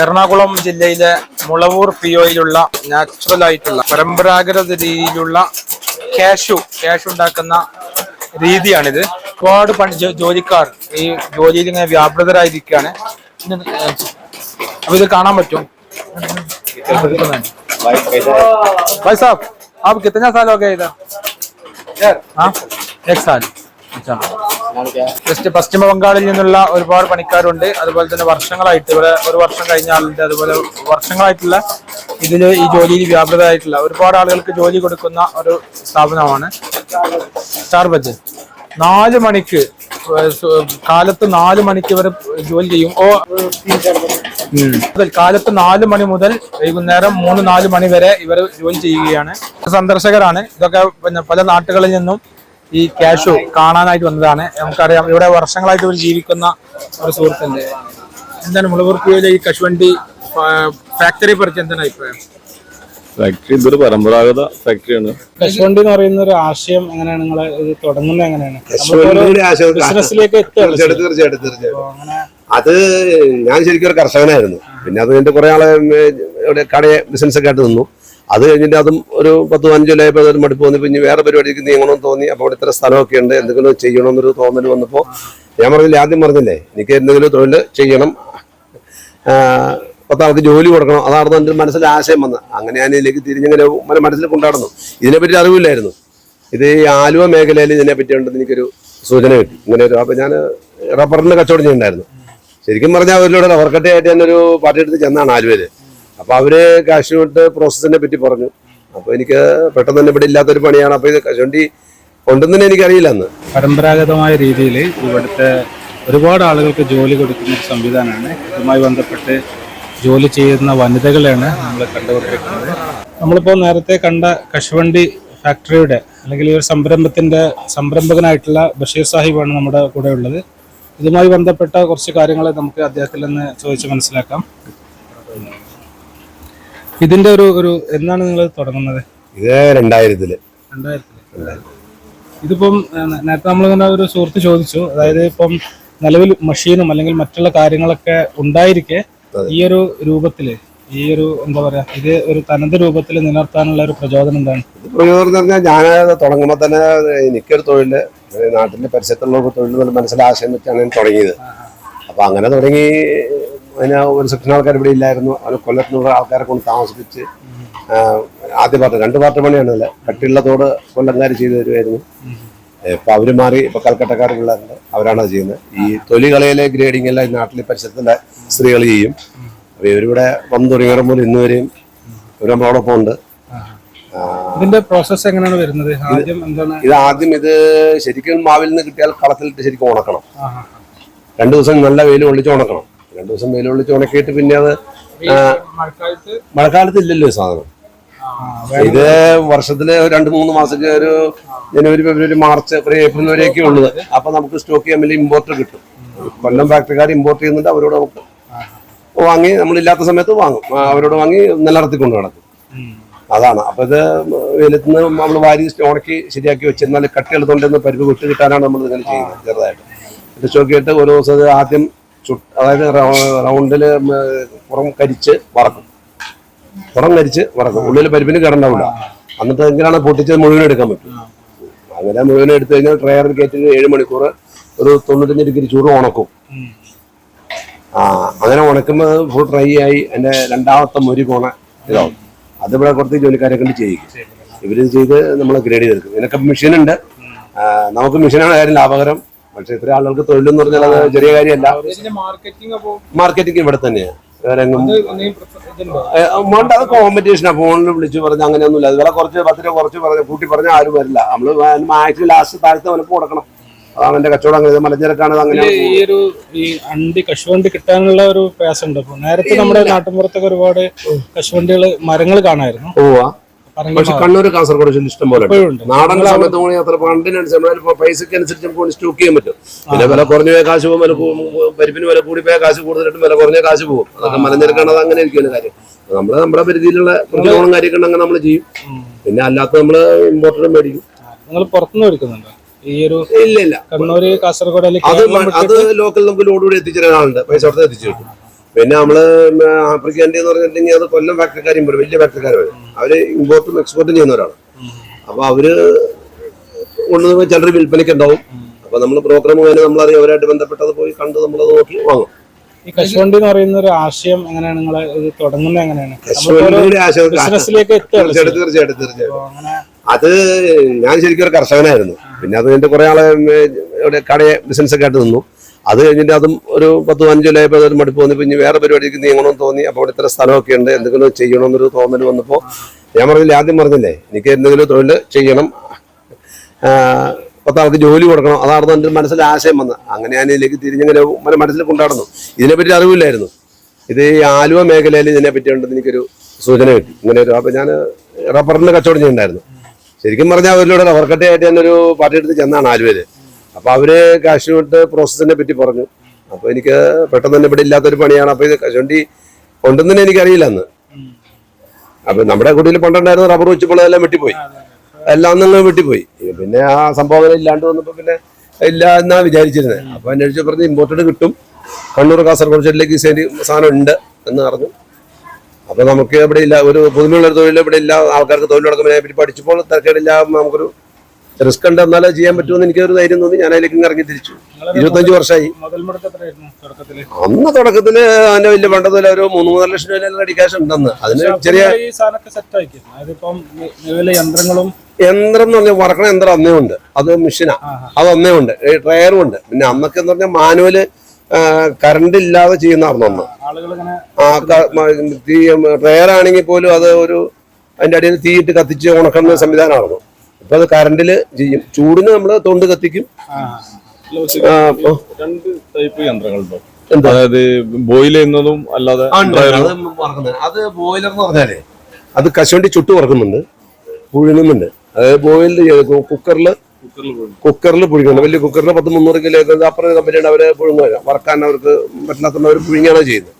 എറണാകുളം ജില്ലയിലെ Mulavoor P ഒയിലുള്ള natural ആയിട്ടുള്ള പരമ്പരാഗത രീതിയിലുള്ള കാഷു കാഷു ഉണ്ടാക്കുന്ന രീതിയാണിത് ഒരുപാട് പണി ജോ- ജോലിക്കാർ ഈ ജോലിയിൽ ഇങ്ങനെ വ്യാപൃതരായിരിക്കുകയാണ് ഇത് അപ്പൊ ഇത് കാണാൻ പറ്റും भाई साहब आप कितना साल हो गया इधर हाँ एक साल अच्छा ജസ്റ്റ് പശ്ചിമ ബംഗാളിൽ നിന്നുള്ള ഒരുപാട് പണിക്കാരുണ്ട്. അതുപോലെ തന്നെ വർഷങ്ങളായിട്ട് ഇവിടെ ഒരു വർഷം കഴിഞ്ഞ ആളുണ്ട്. അതുപോലെ വർഷങ്ങളായിട്ടുള്ള ഇതിൽ ഈ ജോലിയിൽ വ്യാപൃതമായിട്ടുള്ള ഒരുപാട് ആളുകൾക്ക് ജോലി കൊടുക്കുന്ന ഒരു സ്ഥാപനമാണ് സ്റ്റാർ ബജ് നാല് മണിക്ക് കാലത്ത് നാല് മണിക്ക് ഇവർ ജോലി ചെയ്യും. ഓ കാലത്ത് നാല് മണി മുതൽ വൈകുന്നേരം മൂന്ന് നാല് മണി വരെ ഇവർ ജോലി ചെയ്യുകയാണ്. സന്ദർശകരാണ്. ഇതൊക്കെ പിന്നെ പല നാട്ടുകളിൽ നിന്നും ഈ ക്യാഷു കാണാനായിട്ട് വന്നതാണ്. നമുക്കറിയാം ഇവിടെ വർഷങ്ങളായിട്ട് ഇവർ ജീവിക്കുന്ന ഒരു സുഹൃത്തുണ്ട്. എന്താണ് മുളകുർപ്പിയിലെ ഈ കശുവണ്ടി ഫാക്ടറി പറ്റി എന്താണ് അഭിപ്രായം? ഫാക്ടറി ഇതൊരു പരമ്പരാഗത ഫാക്ടറിയാണ് കശുവണ്ടി എന്ന് പറയുന്ന ഒരു ആശയം എങ്ങനെയാണ് നിങ്ങൾ ഇത് തുടങ്ങുന്നത് എങ്ങനെയാണ്? ആശയം ബിസിനസ്സിലേക്ക് തീർച്ചയായിട്ടും തീർച്ചയായിട്ടും അത് ഞാൻ ശരിക്കും ഒരു കർഷകനായിരുന്നു. പിന്നെ അത് കഴിഞ്ഞിട്ട് കുറെ ആളെ ഇവിടെ കടയെ ബിസിനസ് ഒക്കെ ആയിട്ട് നിന്നു. അത് കഴിഞ്ഞിട്ട് അതും ഒരു പത്ത് പതിനഞ്ച് കൊല്ലമായപ്പോൾ മടുപ്പ് തോന്നി. പിന്നെ വേറെ പരിപാടിക്ക് നീങ്ങണമെന്ന് തോന്നി. അപ്പോൾ ഇത്ര സ്ഥലമൊക്കെ ഉണ്ട്. എന്തെങ്കിലും ചെയ്യണമെന്നൊരു തോന്നൽ വന്നപ്പോൾ ഞാൻ പറഞ്ഞില്ലേ ആദ്യം പറഞ്ഞില്ലേ എനിക്ക് എന്തെങ്കിലും തൊഴിൽ ചെയ്യണം. പത്താൾക്ക് ജോലി കൊടുക്കണം. അതായിരുന്നു എന്റെ മനസ്സിൽ ആശയം വന്നത്. അങ്ങനെ ഞാൻ ഇതിലേക്ക് തിരിഞ്ഞിങ്ങനെ മന- മനസ്സിൽ കൊണ്ടാടുന്നു. ഇതിനെപ്പറ്റി അറിവില്ലായിരുന്നു. ഇത് ഈ ആലുവ മേഖലയിൽ ഇതിനെപ്പറ്റി ഉണ്ടെന്ന് എനിക്കൊരു സൂചന കിട്ടി. ഇങ്ങനെ ഒരു അപ്പോൾ ഞാൻ റബ്ബറിന്റെ കച്ചവടം ചെയ്യുന്നുണ്ടായിരുന്നു. ശരിക്കും പറഞ്ഞാൽ അവരിലൂടെ റബ്ബർ കട്ടയായിട്ട് ഞാനൊരു പാർട്ടി എടുത്ത് ചെന്നാണ് ആലുവയിൽ. അപ്പോൾ അവർ കാശ്മീട്ട് പ്രോസസ്സിനെ പറ്റി പറഞ്ഞു. അപ്പോൾ എനിക്ക് പെട്ടെന്ന് തന്നെ ഇവിടെ ഇല്ലാത്തൊരു പണിയാണ്. അപ്പോൾ ഇത് കശുവണ്ടി കൊണ്ടുവന്നെ എനിക്കറിയില്ല അന്ന്. പരമ്പരാഗതമായ രീതിയിൽ ഇവിടുത്തെ ഒരുപാട് ആളുകൾക്ക് ജോലി കൊടുക്കുന്ന ഒരു സംവിധാനമാണ്. ഇതുമായി ബന്ധപ്പെട്ട് ജോലി ചെയ്യുന്ന വനിതകളെയാണ് നമ്മൾ കണ്ടുകൊണ്ടിരിക്കുന്നത്. നമ്മളിപ്പോൾ നേരത്തെ കണ്ട കശുവണ്ടി ഫാക്ടറിയുടെ അല്ലെങ്കിൽ ഈ ഒരു സംരംഭത്തിന്റെ സംരംഭകനായിട്ടുള്ള ബഷീർ സാഹിബാണ് നമ്മുടെ കൂടെ ഉള്ളത് ഇതുമായി ബന്ധപ്പെട്ട കുറച്ച് കാര്യങ്ങൾ നമുക്ക് അദ്ദേഹത്തിൽ നിന്ന് ചോദിച്ച് മനസ്സിലാക്കാം. ഇതിന്റെ ഒരു ഒരു എന്നാണ് നിങ്ങൾ തുടങ്ങുന്നത്? ഇത് രണ്ടായിരത്തിൽ. രണ്ടായിരത്തിൽ. ഇതിപ്പം നേരത്തെ നമ്മളിങ്ങനെ ഒരു സുഹൃത്ത് ചോദിച്ചു. അതായത് ഇപ്പം നിലവിൽ മെഷീനും അല്ലെങ്കിൽ മറ്റുള്ള കാര്യങ്ങളൊക്കെ ഉണ്ടായിരിക്കെ ഈ ഒരു രൂപത്തിൽ ഈ ഒരു എന്താ പറയാ ഇത് ഒരു തനത് രൂപത്തിൽ നിലനിർത്താനുള്ള ഒരു പ്രചോദനം എന്താണ്? പ്രചോദനം എന്ന് പറഞ്ഞാൽ ഞാൻ തുടങ്ങുമ്പോൾ തന്നെ എനിക്കൊരു തൊഴിൽ നാട്ടിന്റെ നാട്ടിലെ പരിസരത്തുള്ള തൊഴിൽ മനസ്സിലാശയം വെച്ചാണ് ഞാൻ തുടങ്ങിയത്. അപ്പൊ അങ്ങനെ തുടങ്ങി അതിന് ഒരു സെക്ഷൻ ആൾക്കാർ ഇവിടെ ഇല്ലായിരുന്നു. അത് കൊല്ലത്തിനുള്ള ആൾക്കാരെ കൊണ്ട് താമസിപ്പിച്ച് ആദ്യ പാർട്ടി രണ്ട് പാർട്ടി പണിയാണല്ല കട്ടിയുള്ളതോട് കട്ടിയുള്ള തോട് കൊല്ലംകാർ ചെയ്തു തരുമായിരുന്നു ഇപ്പൊ അവർ മാറി ഇപ്പൊ കൽക്കട്ടക്കാർ പിള്ളേരുണ്ട് അവരാണ് അത് ചെയ്യുന്നത്. ഈ തൊലി കളയിലെ ഗ്രേഡിംഗ് എല്ലാം നാട്ടിലെ പരിസരത്തുള്ള സ്ത്രീകൾ ചെയ്യും. അപ്പൊ ഇവരിവിടെ വന്നു തുടങ്ങിയവരും മുതൽ ഇന്ന് വരെയും ഇവർ നമ്മളോടൊപ്പം ഉണ്ട്. ഇതിന്റെ പ്രോസസ്സ് എങ്ങനെയാണ് വരുന്നത്? ആദ്യം എന്താണ്? ഇത് ആദ്യം ഇത് ശരിക്കും മാവിൽ നിന്ന് കിട്ടിയാൽ കളത്തിലിട്ട് ശരിക്കും ഉണക്കണം. രണ്ടു ദിവസം നല്ല വെയിൽ കൊള്ളിച്ച് ഉണക്കണം. രണ്ടു ദിവസം വെയിൽ ഉണക്കിയിട്ട് പിന്നെ അത് മഴക്കാലത്ത്? ഇല്ലല്ലോ സാധനം. ഇത് വർഷത്തിൽ രണ്ട് മൂന്ന് മാസത്തേക്ക് ഒരു January February March April April വരെയൊക്കെ ഉള്ളത്. അപ്പൊ നമുക്ക് സ്റ്റോക്ക് ചെയ്യാൻ വലിയ ഇമ്പോർട്ട് കിട്ടും. കൊല്ലം ഫാക്ടറിക്കാർ ഇമ്പോർട്ട് ചെയ്യുന്നുണ്ട് അവരോട് നമുക്ക് വാങ്ങി നമ്മളില്ലാത്ത സമയത്ത് വാങ്ങും. അവരോട് വാങ്ങി നിലനിർത്തിക്കൊണ്ട് നടക്കും. അതാണ്. അപ്പൊ ഇത് വെയിലത്ത് നിന്ന് നമ്മൾ വാരി ഉണക്കി ശരിയാക്കി വെച്ച് എന്നാൽ കട്ടിയെടുത്തോണ്ടെന്ന് തൊണ്ടെന്ന് പരിപ്പ് വിട്ട് കിട്ടാനാണ് നമ്മൾ ഇങ്ങനെ ചെയ്യുന്നത് ചെറുതായിട്ട്. സ്റ്റോക്ക് ചെയ്തിട്ട് ഓരോ ദിവസം ആദ്യം അതായത് റൗണ്ടിൽ പുറം കരിച്ച് വറക്കും. പുറം കരിച്ച് വറക്കും. ഉള്ളിൽ പരിപ്പിന് കിടണ്ടാവില്ല അന്നത്തെ എങ്ങനെയാണ് പൊട്ടിച്ചത് മുഴുവൻ എടുക്കാൻ പറ്റും. അങ്ങനെ മുഴുവൻ എടുത്തു കഴിഞ്ഞാൽ ട്രയറിൽ കയറ്റി ഏഴ് മണിക്കൂർ ഒരു തൊണ്ണൂറ്റഞ്ച് ഡിഗ്രി ചൂട് ഉണക്കും. ആ അങ്ങനെ ഉണക്കുമ്പോൾ ഫുൾ ഡ്രൈ ആയി എന്റെ രണ്ടാമത്തെ മുരി പോണ ഇതാവും. അതിവിടെ കുറച്ച് ജോലിക്കാരെ കൊണ്ട് ചെയ്യിക്കും. ഇവർ ചെയ്ത് നമ്മൾ ഗ്രേഡ് ചെയ്തെടുക്കും. ഇതിനൊക്കെ മെഷീനുണ്ട് നമുക്ക് മെഷീനാണ് കാര്യം ലാഭകരം. പക്ഷെ ഇത്ര ആളുകൾക്ക് തൊഴിലെന്ന് പറഞ്ഞാൽ അത് ചെറിയ കാര്യമല്ല. മാർക്കറ്റിംഗ് ഇവിടെ തന്നെയാണ് വേറെ എങ്ങും നീ വേണ്ട അത് കോമ്പറ്റീഷനാണ് ഫോണിൽ വിളിച്ച് പറഞ്ഞ അങ്ങനെയൊന്നുമില്ല. അതുപോലെ കുറച്ച് പത്ത് രൂപ കുറച്ച് പറഞ്ഞ് കൂട്ടി പറഞ്ഞാൽ ആരും വരില്ല. നമ്മൾ മാക്സിമം ലാസ്റ്റ് താഴത്തെ വിലക്ക് കൊടുക്കണം. അവന്റെ കച്ചവടം. അങ്ങനെ മലഞ്ചരക്കാണ് അങ്ങനെ ഈ ഒരു ഈ അണ്ടി കശുവണ്ടി കിട്ടാനുള്ള ഒരു പ്രയാസമുണ്ട്. അപ്പൊ നേരത്തെ നമ്മുടെ നാട്ടിൻപുറത്തൊക്കെ ഒരുപാട് കശുവണ്ടികൾ മരങ്ങൾ കാണായിരുന്നു. പക്ഷെ കണ്ണൂർ കാസർഗോഡ് ജില്ല ഇഷ്ടം പോലെ. നാടൻ സമയത്ത് പോകണമെങ്കിൽ അത്ര ഫണ്ടിനനുസരിച്ച് നമ്മുടെ പൈസക്ക് അനുസരിച്ച് നമുക്ക് സ്റ്റോക്ക് ചെയ്യാൻ പറ്റും. പിന്നെ വില കുറഞ്ഞ പോയ കാശ് പോകും വില പരിപ്പിന് വില കൂടി പോയ കാശ് കൂടുതലായിട്ടും വില കുറഞ്ഞ കാശ് പോകും. അതൊക്കെ മലഞ്ഞെടുക്കണം അങ്ങനെ ഇരിക്കുന്ന കാര്യം. നമ്മൾ നമ്മുടെ പരിധിയിലുള്ള പ്രതികരണം കാര്യമൊക്കെ അങ്ങനെ നമ്മൾ ചെയ്യും. പിന്നെ അല്ലാത്ത നമ്മൾ ഇമ്പോർട്ടന്റ് മേടിക്കും. നിങ്ങൾ പുറത്തുനിന്ന് എടുക്കുന്നുണ്ടോ ഈ ഒരു ഇല്ല ഇല്ല. കണ്ണൂര് കാസർഗോഡ് അത് അത് ലോക്കൽ നമുക്ക് ലോഡ് കൂടി എത്തിച്ചേരാൻ ആളുണ്ട്. പൈസ അവിടെ എത്തിച്ചു കിട്ടും പിന്നെ നമ്മൾ ആഫ്രിക്കൻ എന്ന് പറഞ്ഞിട്ടുണ്ടെങ്കിൽ അത് കൊല്ലം ഫാക്ടറിക്കാരും വരും വലിയ ഫാക്ടറിക്കാരും അവർ ഇമ്പോർട്ടും എക്സ്പോർട്ടും ചെയ്യുന്നവരാണ് അപ്പൊ അവർ കൊണ്ടുവന്ന് ചിലർ വിൽപ്പനയ്ക്ക് ഉണ്ടാവും. അപ്പൊ നമ്മൾ പ്രോഗ്രാം മുഖേന നമ്മളറിയാം അവരായിട്ട് ബന്ധപ്പെട്ടത് പോയി കണ്ട് നമ്മൾ നോക്കി വാങ്ങും. ഈ കശുവണ്ടി എന്ന് പറയുന്ന ഒരു ആശയം എങ്ങനെയാണ് നിങ്ങൾ ഇത് തുടങ്ങുന്നത് എങ്ങനെയാണ്? കശുവണ്ടിയുടെ ആശയം ബിസിനസ്സിലേക്ക് എത്തുകയാണ് തീർച്ചയായിട്ടും തീർച്ചയായിട്ടും തീർച്ചയായിട്ടും. അത് ഞാൻ ശരിക്കും ഒരു കർഷകനായിരുന്നു. പിന്നെ അത് കഴിഞ്ഞിട്ട് കുറെ ആളെ കടയെ ബിസിനസ് ഒക്കെ ആയിട്ട് നിന്നു. അത് കഴിഞ്ഞിട്ട് അതും ഒരു പത്ത് പതിനഞ്ച് കൊല്ലമായപ്പോൾ അതൊരു മടുപ്പ് വന്നു പിന്നെ വേറെ പരിപാടിക്ക് നീങ്ങണമെന്ന് തോന്നി. അപ്പോൾ അവിടെ ഇത്ര സ്ഥലമൊക്കെ ഉണ്ട്. എന്തെങ്കിലും ചെയ്യണമെന്നൊരു തോന്നൽ വന്നപ്പോൾ ഞാൻ പറഞ്ഞില്ല ആദ്യം പറഞ്ഞില്ലേ എനിക്ക് എന്തെങ്കിലും തൊഴിൽ ചെയ്യണം. പത്താൾക്ക് ജോലി കൊടുക്കണം. അതായിരുന്നു എന്റെ മനസ്സിൽ ആശയം വന്നത്. അങ്ങനെ ഞാൻ ഇതിലേക്ക് തിരിഞ്ഞങ്ങനെ മനസ്സിൽ കൊണ്ടാടുന്നു. ഇതിനെപ്പറ്റി അറിവില്ലായിരുന്നു. ഇത് ഈ ആലുവ മേഖലയിൽ ഇതിനെപ്പറ്റി ഉണ്ടെന്ന് എനിക്കൊരു സൂചന കിട്ടി. ഇങ്ങനെ ഒരു അപ്പോൾ ഞാൻ റബ്ബറിന്റെ കച്ചവടം ചെയ്യുന്നുണ്ടായിരുന്നു. ശരിക്കും പറഞ്ഞാൽ അവരിലൂടെ റബ്ബർ കട്ടയായിട്ട് ഞാനൊരു പാർട്ടി എടുത്ത് ചെന്നാണ് ആലുവയിൽ. അപ്പോൾ അവർ കാഷ്യൂട്ട് പ്രോസസ്സിനെ പറ്റി പറഞ്ഞു. അപ്പോൾ എനിക്ക് പെട്ടെന്ന് തന്നെ ഇവിടെ ഇല്ലാത്തൊരു പണിയാണ്. അപ്പോൾ ഇത് കശുവണ്ടി ഉണ്ടെന്ന് എനിക്കറിയില്ല അന്ന്. അപ്പൊ നമ്മുടെ കുട്ടിയിൽ പണ്ടുണ്ടായിരുന്ന റബ്ബർ വെച്ചപ്പോൾ എല്ലാം വെട്ടിപ്പോയി. എല്ലാം നിങ്ങൾ വെട്ടിപ്പോയി. പിന്നെ ആ സംഭവം ഇല്ലാണ്ട് വന്നപ്പോൾ പിന്നെ ഇല്ല എന്നാ വിചാരിച്ചിരുന്നത് അപ്പൊ അന്വേഷിച്ച് പറഞ്ഞ് ഇമ്പോർട്ടഡ് കിട്ടും. കണ്ണൂർ കാസർഗോഡ് ജില്ലയ്ക്ക് ശരി സാധനം ഉണ്ട് എന്ന് പറഞ്ഞു. അപ്പൊ നമുക്ക് ഇവിടെ ഇല്ല ഒരു പുതുമയുള്ള തൊഴിൽ ഇവിടെ ഇല്ല ആൾക്കാർക്ക് പറ്റി പഠിച്ചപ്പോൾ തിരക്കേടില്ല നമുക്കൊരു റിസ്ക് ഉണ്ട് എന്നാലേ ചെയ്യാൻ പറ്റുമെന്ന് എനിക്കൊരു ധൈര്യം തോന്നി. ഞാൻ അതിലേക്ക് ഇറങ്ങി തിരിച്ചു. ഇരുപത്തഞ്ച് വർഷമായി അന്ന് തുടക്കത്തിൽ അതിന്റെ വലിയ പണ്ടതുപോലെ ഒരു മൂന്ന് മൂന്നര ലക്ഷം രൂപ റെഡി ക്യാഷ് ഉണ്ടെന്ന്. അതിന് ചെറിയ യന്ത്രങ്ങളും യന്ത്രം എന്ന് പറഞ്ഞാൽ വറക്കണ യന്ത്രം അന്നേ ഉണ്ട്. അത് മെഷീനാ അത് അന്നേ ഉണ്ട്. ട്രയറും ഉണ്ട്. പിന്നെ അന്നൊക്കെ എന്ന് പറഞ്ഞാൽ മാനുവൽ കറണ്ട് ഇല്ലാതെ ചെയ്യുന്നതായിരുന്നു അന്ന്. ആ ആണെങ്കിൽ പോലും അത് ഒരു അതിന്റെ അടിയിൽ തീയിട്ട് കത്തിച്ച് ഉണക്കുന്ന സംവിധാനമായിരുന്നു. ഇപ്പൊ അത് കറണ്ടിൽ ചെയ്യും. ചൂടിന് നമ്മൾ തൊണ്ട് കത്തിക്കും. രണ്ട് ടൈപ്പ് യന്ത്രങ്ങളുണ്ടോ? അതായത് ബോയിൽ ചെയ്യുന്നതും അല്ലാതെ അത് ബോയിലർ എന്ന് പറഞ്ഞാലേ അത് കശുവണ്ടി ചുട്ട് വറക്കുന്നുണ്ട്. പുഴുങ്ങുന്നുണ്ട് അതായത് ബോയിൽ കുക്കറിൽ കുക്കറിൽ പുഴുങ്ങുന്നു വലിയ കുക്കറിൽ പത്ത് മുന്നൂറ് കിലോ ഒക്കെ അപ്പുറം കമ്പനിയാണ് അവരെ പുഴുങ്ങുക വറക്കാൻ അവർക്ക് പറ്റാത്ത അവർ പുഴുങ്ങിയാണ് ചെയ്യുന്നത്.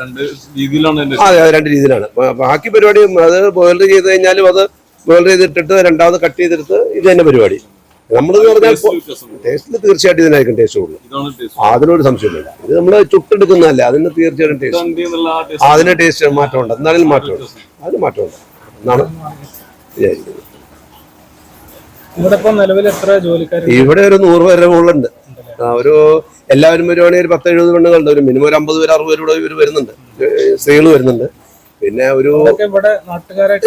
രണ്ട് രീതിയിലാണ് അതെ അത് രണ്ട് രീതിയിലാണ്. ബാക്കി പരിപാടി അത് ബോയിലർ ചെയ്ത് കഴിഞ്ഞാലും അത് ബോയിലർ ചെയ്തിട്ടിട്ട് രണ്ടാമത് കട്ട് ചെയ്തെടുത്ത് ഇത് തന്നെ പരിപാടി. നമ്മളെന്ന് പറഞ്ഞാൽ ടേസ്റ്റിൽ തീർച്ചയായിട്ടും ഇതിനായിരിക്കും ടേസ്റ്റ് കൂടുതൽ. ഇതാണ് ടേസ്റ്റ്. അതിനൊരു സംശയമില്ല ഇത് നമ്മൾ ചുട്ടെടുക്കുന്നതല്ല അതിന് തീർച്ചയായിട്ടും ടേസ്റ്റ് അതിന് ടേസ്റ്റ് മാറ്റമുണ്ട്. എന്നാലും മാറ്റമുണ്ട്. അതിന് മാറ്റമുണ്ട്. എന്നാണ് വിചാരിക്കുന്നത്. ഇവിടെ ഒരു നൂറ് പേരുടെ മുകളിലുണ്ട്. ആ, ഒരു എല്ലാവരും വരുവാണെങ്കിൽ ഒരു പത്ത് എഴുപത് പെണ്ണുങ്ങളുണ്ട് ഒരു മിനിമം ഒരു അമ്പത് പേര് അറുപത് പേരോട് ഇവർ വരുന്നുണ്ട്. സ്ത്രീകൾ വരുന്നുണ്ട്. പിന്നെ ഒരു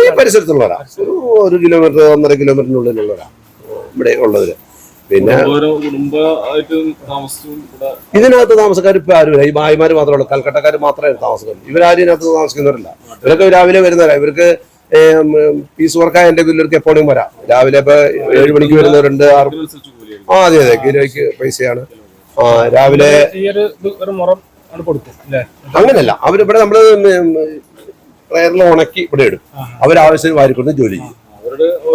ഈ പരിസരത്തുള്ളവരാ. ഒരു ഒരു കിലോമീറ്റർ ഒന്നര കിലോമീറ്ററിനുള്ളിലുള്ളവരാ. ഇവിടെ ഉള്ളവര്. പിന്നെ ഇതിനകത്ത് താമസക്കാർ ഇപ്പൊ ആരുമില്ല. ഈ ഭായിമാര് മാത്രമേ ഉള്ളൂ. കൽക്കട്ടക്കാർ മാത്രമേ താമസിക്കുള്ളൂ. ഇവരാരും ഇതിനകത്ത് താമസിക്കുന്നവരല്ല. ഇവരൊക്കെ രാവിലെ വരുന്നവരാ. ഇവർക്ക് പീസ് വർക്കായ എന്റെ വീട്ടിലേക്ക് എപ്പോഴും വരാം. രാവിലെ ഇപ്പൊ ഏഴ് മണിക്ക് വരുന്നവരുണ്ട്. ആറ് ആ അതെ അതെ. കിലോയ്ക്ക് പൈസയാണ്. ആ രാവിലെ ഈ ഒരു മുറം ആണ് കൊടുക്കും അല്ലേ? അങ്ങനെയല്ല. അവരിവിടെ നമ്മൾ പ്രയറിൽ ഉണക്കി ഇവിടെ ഇടും. അവരാവശ്യത്തിന് വാരിക്കൊണ്ട് ജോലി ചെയ്യും.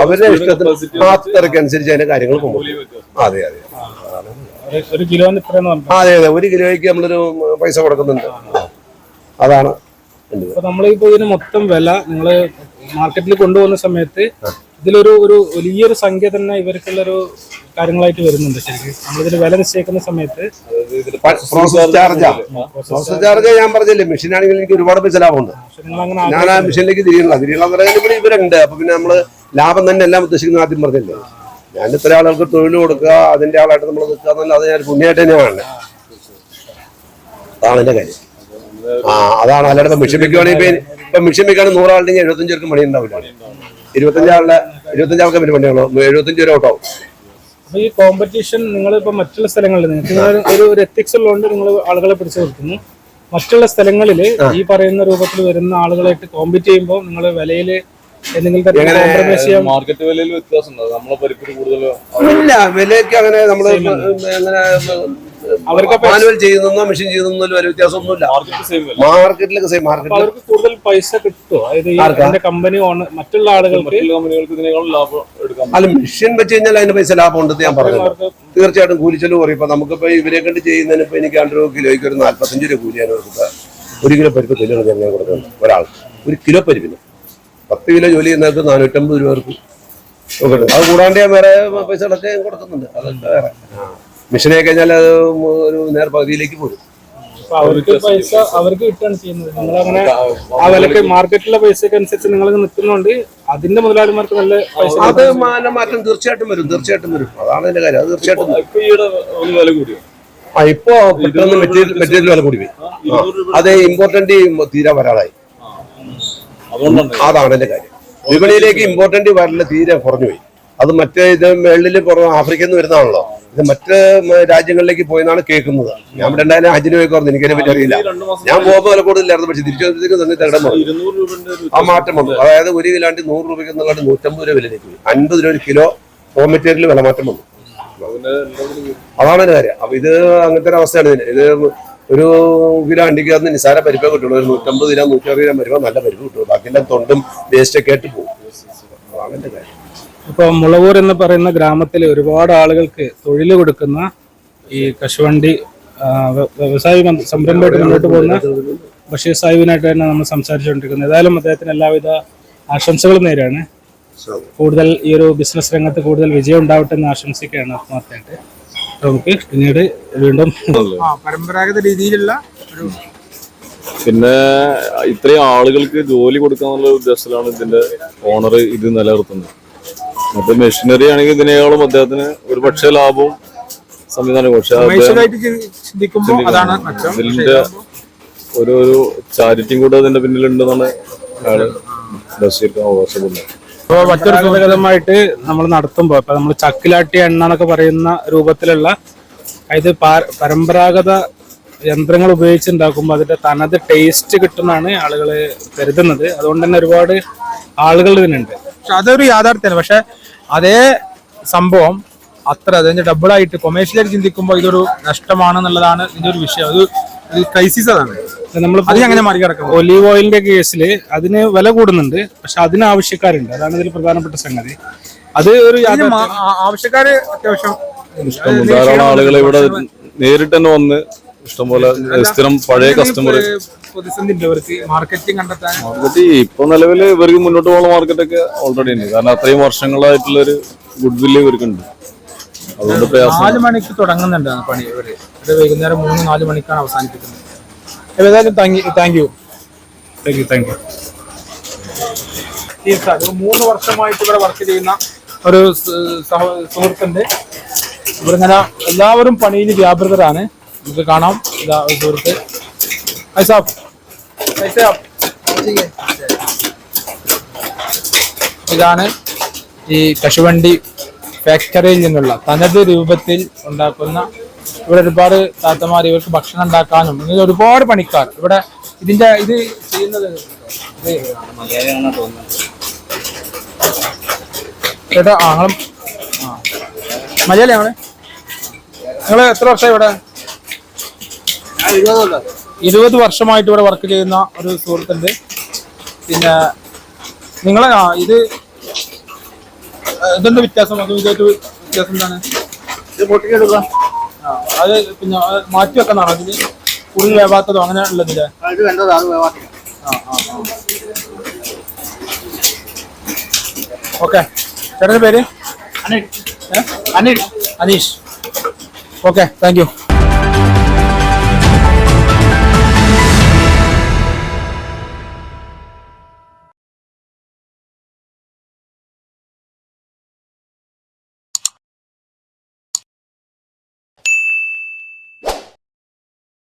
അവരുടെ ഇഷ്ടത്തിന് ആ തിരക്കനുസരിച്ച് അതിന്റെ കാര്യങ്ങൾ പോകും അതെ അതെ. ഒരു- കിലോന് അതെ അതെ. ഒരു കിലോയ്ക്ക് നമ്മളൊരു പൈസ കൊടുക്കുന്നുണ്ട്. അതാണ് നമ്മളിപ്പോ ഇതിന് മൊത്തം വില നിങ്ങൾ മാർക്കറ്റിൽ കൊണ്ടുപോകുന്ന സമയത്ത് ഇതിലൊരു ഒരു വലിയൊരു സംഖ്യ തന്നെ ഇവർക്കുള്ള ഒരു കാര്യങ്ങളായിട്ട് വരുന്നുണ്ട് ശരിക്കും. നമ്മളിതിന് വില നിശ്ചയിക്കുന്ന സമയത്ത് പ്രോസസ് ചാർജാ പ്രോസസ് ചാർജ് ഞാൻ പറഞ്ഞില്ലേ മെഷീൻ ആണെങ്കിൽ എനിക്ക് ഒരുപാട് പൈസ ലാഭമുണ്ട്. ഞാൻ ആ മെഷീനിലേക്ക് പറയാൻ ഇവിടെ ഇവരുണ്ട്. അപ്പൊ പിന്നെ നമ്മൾ ലാഭം തന്നെ എല്ലാം ഉദ്ദേശിക്കുന്ന ആദ്യം പറഞ്ഞില്ലേ? ഞാൻ ഇത്ര ആളുകൾക്ക് തൊഴിൽ കൊടുക്കുക അതിന്റെ ആളായിട്ട് നമ്മൾ നിൽക്കുക എന്നല്ല അത് ഞാൻ പുണ്യമായിട്ട് തന്നെ കാണുന്നത് അതാണ് എന്റെ കാര്യം. ആ അതാണ്. അല്ലാതെ മെഷീൻ വെക്കുവാണെങ്കിൽ ഇപ്പൊ മെഷീൻ വെക്കുകയാണെങ്കിൽ നൂറാളുണ്ടെങ്കിൽ എഴുപത്തഞ്ചു പേർക്ക് മണി ഉണ്ടാവില്ല ഇരുപത്തഞ്ചാളുടെ ഇരുപത്തഞ്ചാൾക്ക് പണിയുള്ളൂ എഴുപത്തഞ്ച് രൂപ ഓട്ടോ അപ്പൊ ഈ കോമ്പറ്റീഷൻ നിങ്ങൾ ഇപ്പൊ മറ്റുള്ള സ്ഥലങ്ങളിൽ നിങ്ങൾക്ക് ഒരു ഒരു എത്തിക്സ് ഉള്ളതുകൊണ്ട് നിങ്ങൾ ആളുകളെ പിടിച്ചു നിർത്തുന്നു. മറ്റുള്ള സ്ഥലങ്ങളിൽ ഈ പറയുന്ന രൂപത്തിൽ വരുന്ന ആളുകളായിട്ട് കോമ്പറ്റ് ചെയ്യുമ്പോൾ നിങ്ങൾ വിലയിൽ എന്തെങ്കിലും മാർക്കറ്റ് വിലയിൽ വ്യത്യാസം ഉണ്ട് നമ്മളെ പരിപ്പിന് കൂടുതലോ ഇല്ല വിലയ്ക്ക് അങ്ങനെ അവർക്ക് മാനുവൽ ചെയ്യുന്നോ മെഷീൻ ചെയ്യുന്നോ ഒരു വ്യത്യാസമൊന്നുമില്ല. മാർക്കറ്റിലൊക്കെ സെയിം മാർക്കറ്റിൽ അവർക്ക് കൂടുതൽ പൈസ കിട്ടും അതായത് ഈ കമ്പനി ഓണർ മറ്റുള്ള ആളുകൾക്ക് മറ്റുള്ള കമ്പനികൾക്ക് ഇതിനേക്കാളും ലാഭം എടുക്കാം അല്ല മെഷീൻ വെച്ച് കഴിഞ്ഞാൽ അതിന് പൈസ ലാഭം ഉണ്ടെന്ന് ഞാൻ പറഞ്ഞു തീർച്ചയായിട്ടും തീർച്ചയായിട്ടും കൂലിച്ചെലവ് കുറയും. ഇപ്പൊ നമുക്കിപ്പോ ഇവരെ കണ്ട് ചെയ്യുന്നതിന് ഇപ്പൊ എനിക്ക് രണ്ട് കിലോയ്ക്ക് ഒരു നാല്പത്തഞ്ച് രൂപ കൂലിയാണ് കൊടുക്കുക. ഒരു കിലോ പരിപ്പ് തെല്ലാണ് ഞാൻ കൊടുക്കുന്നത് ഒരാൾ ഒരു കിലോ പരിപ്പിന് പത്ത് കിലോ ജോലി ചെയ്യുന്നവർക്ക് നാനൂറ്റമ്പത് രൂപ. അത് കൂടാണ്ട് ഞാൻ വേറെ പൈസകളൊക്കെ ഞാൻ കൊടുക്കുന്നുണ്ട്. അതൊക്കെ വേറെ. മെഷീനെ കഴിഞ്ഞാൽ അത് ഒരു നേർപകുതിയിലേക്ക് പോകും അവർക്ക് പൈസ അവർക്ക് കിട്ടുകയാണ് ചെയ്യുന്നത്. നിങ്ങളങ്ങനെ ആ വിലക്ക് മാർക്കറ്റിലെ പൈസക്ക് അനുസരിച്ച് നിങ്ങൾ നിൽക്കുന്നുണ്ട്. അതിന്റെ മുതലാളിമാർക്ക് നല്ല പൈസ അത് മാനമാറ്റം തീർച്ചയായിട്ടും വരും തീർച്ചയായിട്ടും വരും. അതാണ് എന്റെ കാര്യം അത് തീർച്ചയായിട്ടും വില കൂടിയോ? ആ ഇപ്പോ പെട്ടെന്ന് മെറ്റീരിയൽ മെറ്റീരിയൽ വില കൂടി പോയി. അത് ഇമ്പോർട്ടന്റ് തീരെ വരാളായി അതുകൊണ്ടാണ്. അതാണ് എന്റെ കാര്യം. വിപണിയിലേക്ക് ഇമ്പോർട്ടന്റ് വരൽ തീരെ കുറഞ്ഞു പോയി. അത് മറ്റേ ഇത് മേളിൽ പുറം ആഫ്രിക്കയിൽ നിന്ന് വരുന്നതാണല്ലോ. ഇത് മറ്റ് രാജ്യങ്ങളിലേക്ക് പോയെന്നാണ് കേൾക്കുന്നത്. ഞാൻ ഇവിടെ ഉണ്ടായാലും ഹജ്ജിന് പോയി കുറഞ്ഞു എനിക്കതിനെ പറ്റി അറിയില്ല. ഞാൻ പോകുമ്പോൾ വില കൂടുതലായിരുന്നു. പക്ഷെ തിരിച്ചു വന്നിട്ട് തന്നെ തകടം വന്നു. രൂപന്റെ ആ മാറ്റം വന്നു. അതായത് ഒരു കിലാണ്ട് നൂറ് രൂപയ്ക്ക് എന്നുള്ളത് നൂറ്റമ്പത് രൂപ വിലയിലേക്ക് അൻപത് രൂപ ഒരു കിലോ റോ മെറ്റീരിയൽ വില മാറ്റം വന്നു. അതാണ് കാര്യം. അപ്പൊ ഇത് അങ്ങനത്തെ ഒരു അവസ്ഥയാണ് ഇതിന്. ഇത് ഒരു കിലോ അണ്ടിക്ക് അന്ന് നിസാര പരിപ്പേ കിട്ടുള്ളൂ. ഒരു നൂറ്റമ്പത് കിലോ നൂറ്ററുപത് കിലോ വരുമ്പോൾ നല്ല പരിപ്പ് കിട്ടുള്ളൂ. ബാക്കിയെല്ലാം തൊണ്ടും വേസ്റ്റ് ഒക്കെ ആയിട്ട് പോകും. അതാണ് എന്റെ കാര്യം. ഇപ്പൊ മുളവൂർ എന്ന് പറയുന്ന ഗ്രാമത്തിലെ ഒരുപാട് ആളുകൾക്ക് തൊഴിൽ കൊടുക്കുന്ന ഈ കശുവണ്ടി വ്യവസായി സംരംഭമായിട്ട് മുന്നോട്ട് പോകുന്ന ബഷീർ സാഹിബിനായിട്ട് തന്നെ നമ്മൾ സംസാരിച്ചുകൊണ്ടിരിക്കുന്നത് ഏതായാലും അദ്ദേഹത്തിന് എല്ലാവിധ ആശംസകളും നേരാണ്. കൂടുതൽ ഈ ഒരു ബിസിനസ് രംഗത്ത് കൂടുതൽ വിജയം ഉണ്ടാവട്ടെ എന്ന് ആശംസിക്കുകയാണ് ആത്മാർത്ഥമായിട്ട്. നമുക്ക് പിന്നീട് വീണ്ടും ആ പരമ്പരാഗത രീതിയിലുള്ള ഒരു പിന്നെ ഇത്രയും ആളുകൾക്ക് ജോലി കൊടുക്കാന്നുള്ള ഉദ്ദേശത്തിലാണ് ഇതിന്റെ ഓണർ ഇത് നിലനിർത്തുന്നത്. മറ്റേ മെഷീനറി ആണെങ്കിൽ ഇതിനേക്കാളും അദ്ദേഹത്തിന് ഒരു പക്ഷേ ലാഭവും സംവിധാനം പക്ഷേ ഇതിന്റെ ഒരു ഒരു ചാരിറ്റിയും കൂടെ അതിന്റെ പിന്നിലുണ്ടെന്നാണ് അയാൾ ബഷീർക്ക് അവകാശപ്പെടുന്നത്. ഇപ്പോൾ മറ്റൊരു സുഖകരമായിട്ട് നമ്മൾ നടത്തുമ്പോൾ ഇപ്പം നമ്മൾ ചക്കിലാട്ടിയ എണ്ണ എന്നൊക്കെ പറയുന്ന രൂപത്തിലുള്ള അതായത് പരമ്പരാഗത യന്ത്രങ്ങൾ ഉപയോഗിച്ചുണ്ടാക്കുമ്പോൾ അതിന്റെ തനത് ടേസ്റ്റ് കിട്ടുന്നതാണ് ആളുകൾ കരുതുന്നത്. അതുകൊണ്ട് തന്നെ ഒരുപാട് ആളുകൾ ഇതിനുണ്ട്. പക്ഷെ അതൊരു യാഥാർത്ഥ്യമാണ്. പക്ഷെ അതേ സംഭവം അത്ര അതിന്റെ ഡബിൾ ആയിട്ട് കൊമേഴ്ഷ്യലായിട്ട് ചിന്തിക്കുമ്പോൾ ഇതൊരു നഷ്ടമാണെന്നുള്ളതാണ് ഇതിന്റെ ഒരു വിഷയം. അത് ക്രൈസിസ് അതാണ്. നമ്മൾ അങ്ങനെ മറികടക്കാം ഒലീവ് ഓയിലിന്റെ കേസിൽ അതിന് വില കൂടുന്നുണ്ട്. പക്ഷെ അതിന് ആവശ്യക്കാരുണ്ട്. അതാണ് ഇതിൽ പ്രധാനപ്പെട്ട സംഗതി. അത് ഒരു ആവശ്യക്കാര് അത്യാവശ്യം ധാരാളം ആളുകൾ ഇവിടെ നേരിട്ട് തന്നെ വന്ന് ഇഷ്ടംപോലെ സ്ഥിരം പഴയ കസ്റ്റമർ പ്രതിസന്ധി ഉണ്ട് ഇവർക്ക് മാർക്കറ്റിംഗ് കണ്ടെത്താൻ മാർക്കറ്റ് ഇപ്പൊ നിലവിൽ ഇവർക്ക് മുന്നോട്ട് പോകുന്ന മാർക്കറ്റൊക്കെ ഓൾറെഡി ഉണ്ട്. കാരണം അത്രയും വർഷങ്ങളായിട്ടുള്ള ഒരു ഗുഡ് വില്ല് ഇവർക്കുണ്ട്. അതുകൊണ്ട് പ്രയാസം. നാല് മണിക്ക് തുടങ്ങുന്നുണ്ട് പണി ഇവർ. ഇത് വൈകുന്നേരം മൂന്ന് നാല് മണിക്കാണ് അവസാനിപ്പിക്കുന്നത്. ഏതായാലും thank you thank you thank you മൂന്ന് വർഷമായിട്ട് ഇവിടെ വർക്ക് ചെയ്യുന്ന ഒരു സുഹൃത്തുണ്ട്. ഇവരിങ്ങനെ എല്ലാവരും പണിയിൽ വ്യാപൃതരാണ്. നമുക്ക് കാണാം. ഇതാ സുഹൃത്ത്. ഐസാബ് ഇതാണ് ഈ കശുവണ്ടി ഫാക്ടറിയിൽ നിന്നുള്ള തനത് രൂപത്തിൽ ഉണ്ടാക്കുന്ന ഇവിടെ ഒരുപാട് താത്തമാർ ഇവർക്ക് ഭക്ഷണം ഉണ്ടാക്കാനും ഇങ്ങനെ ഒരുപാട് പണിക്കാർ. ഇവിടെ ഇതിന്റെ ഇത് ചെയ്യുന്നത് ചേട്ടാ ആ മലയാളിയാണ്? നിങ്ങൾ എത്ര വർഷം ഇവിടെ? ഇരുപത് വർഷമായിട്ട് ഇവിടെ വർക്ക് ചെയ്യുന്ന ഒരു സുഹൃത്തുണ്ട്. പിന്നെ നിങ്ങളെ ആ ഇത് ഇതെന്താ വ്യത്യാസം? അതും ഇതായിട്ട് വ്യത്യാസം എന്താണ്? ആ അത് പിന്നെ മാറ്റി വെക്കുന്നതാണോ? അതിന് ഉള്ളിൽ വേവാത്തതോ അങ്ങനെ ഉള്ളതില്ലേ? ആ ആ ഓക്കെ ചേട്ടന്റെ പേര്? അനീഷ്. Okay thank you